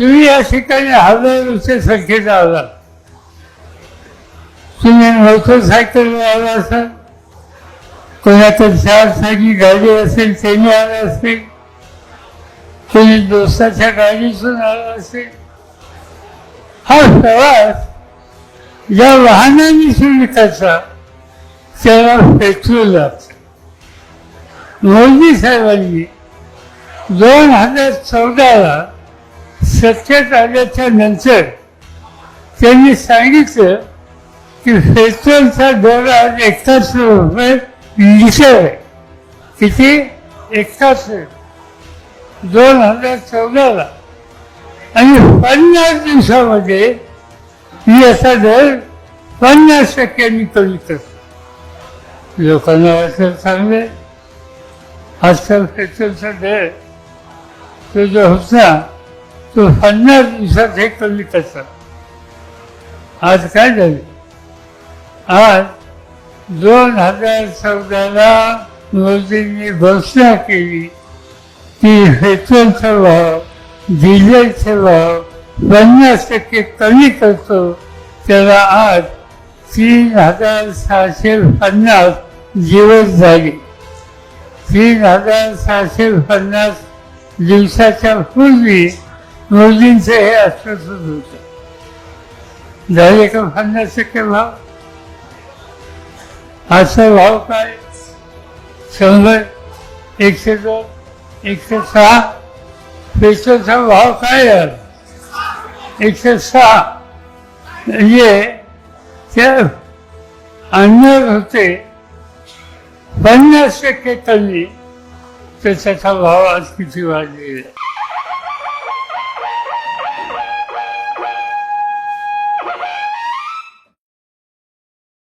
तुम्ही या ठिकाणी हजारोच्या संख्येचा आला तुम्ही मोटरसायकलवर आला असाल कोणाकडे चार चाकी गाडी असेल त्याने आला असेल कोणी दोस्ताच्या गाडीतून आला असेल. हा प्रवास ज्या वाहनाने तुम्ही करता त्याला पेट्रोल लागतं मोदी साहेबांनी दोन हजार चौदाला सत्तेत आल्याच्यानंतर त्यांनी सांगितलं की पेट्रोलचा दर आज एकाहत्तर रुपये लिटर आहे किती? एकाहत्तर दोन हजार चौदाला. आणि पन्नास दिवसामध्ये याचा दर पन्नास टक्क्यांनी कमी करतो. लोकांना वाटलं चांगलं आजकाल पेट्रोलचा दर तो जो होता तो पन्नास दिवसात हे कमी करतात. आज काय झाले? आज दोन हजार चौदाला मोदींनी घोषणा केली की पेट्रोलचा भाव डिझेलचे भाव पन्नास टक्के कमी करतो. त्याला आज तीन हजार सहाशे पन्नास दिवस झाले. तीन हजार सहाशे पन्नास दिवसाच्या पूर्वी मोदींचं हे आश्वासन होतं. झाले का पन्नास टक्के भाव असं भाव काय? शंभर एकशे दोन एकशे सहा. पेट्रोलचा भाव काय आहे एकशे सहा. म्हणजे त्या आणणार होते. पन्नास टक्के कमी तर त्याचा भाव आज किती वाढलेला